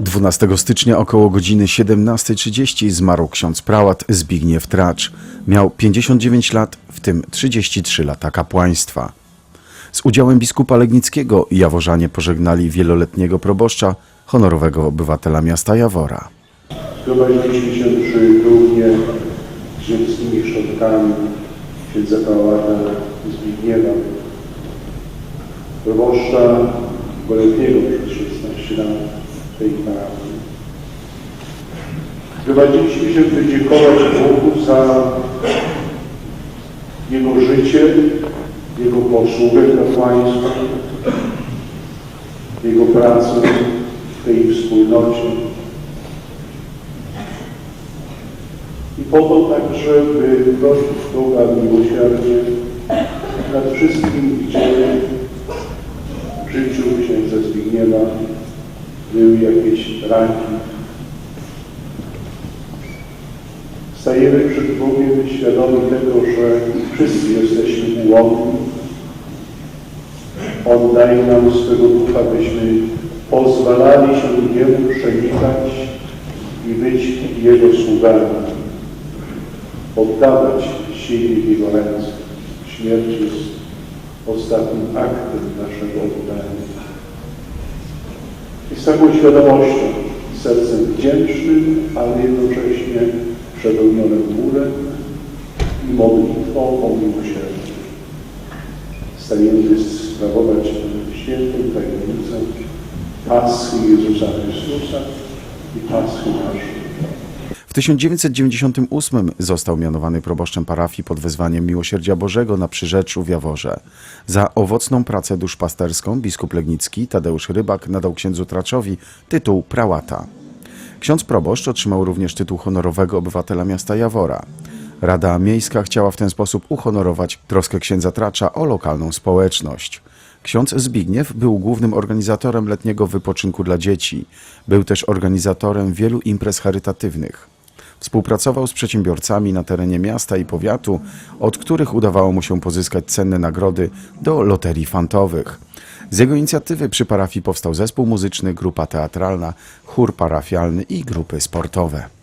12 stycznia około godziny 17.30 zmarł ksiądz prałat Zbigniew Tracz. Miał 59 lat, w tym 33 lata kapłaństwa. Z udziałem biskupa Legnickiego jaworzanie pożegnali wieloletniego proboszcza, honorowego obywatela miasta Jawora. Zgromadziliśmy się przy trumnie z ziemskimi szczątkami księdza prałata Zbigniewa, proboszcza boletniego przez 16 lat tej parafii. Zgromadziliśmy się, by dziękować Bogu za Jego życie, Jego posługę kapłaństwa, Jego pracę w tej wspólnocie. I po to także, by prosić Boga miłosierdzie nad wszystkim, gdzie w życiu księdza Zbigniewa były jakieś raki. Stajemy przed Bogiem świadomi tego, że wszyscy jesteśmy ułomni. On daje nam swego ducha, byśmy pozwalali się Jemu przenikać i być Jego sługami oddawać siebie Jego ręce. Śmierć jest ostatnim aktem naszego oddania. I z taką świadomością, sercem wdzięcznym, ale jednocześnie przepełnionym bólem i modlitwą o miłosierdzie. Stajemy sprawować świętą tajemnicę Paschy Jezusa Chrystusa i Paschy naszej. W 1998 został mianowany proboszczem parafii pod wezwaniem Miłosierdzia Bożego na Przyrzeczu w Jaworze. Za owocną pracę duszpasterską biskup Legnicki Tadeusz Rybak nadał księdzu Traczowi tytuł prałata. Ksiądz proboszcz otrzymał również tytuł honorowego obywatela miasta Jawora. Rada Miejska chciała w ten sposób uhonorować troskę księdza Tracza o lokalną społeczność. Ksiądz Zbigniew był głównym organizatorem letniego wypoczynku dla dzieci. Był też organizatorem wielu imprez charytatywnych. Współpracował z przedsiębiorcami na terenie miasta i powiatu, od których udawało mu się pozyskać cenne nagrody do loterii fantowych. Z jego inicjatywy przy parafii powstał zespół muzyczny, grupa teatralna, chór parafialny i grupy sportowe.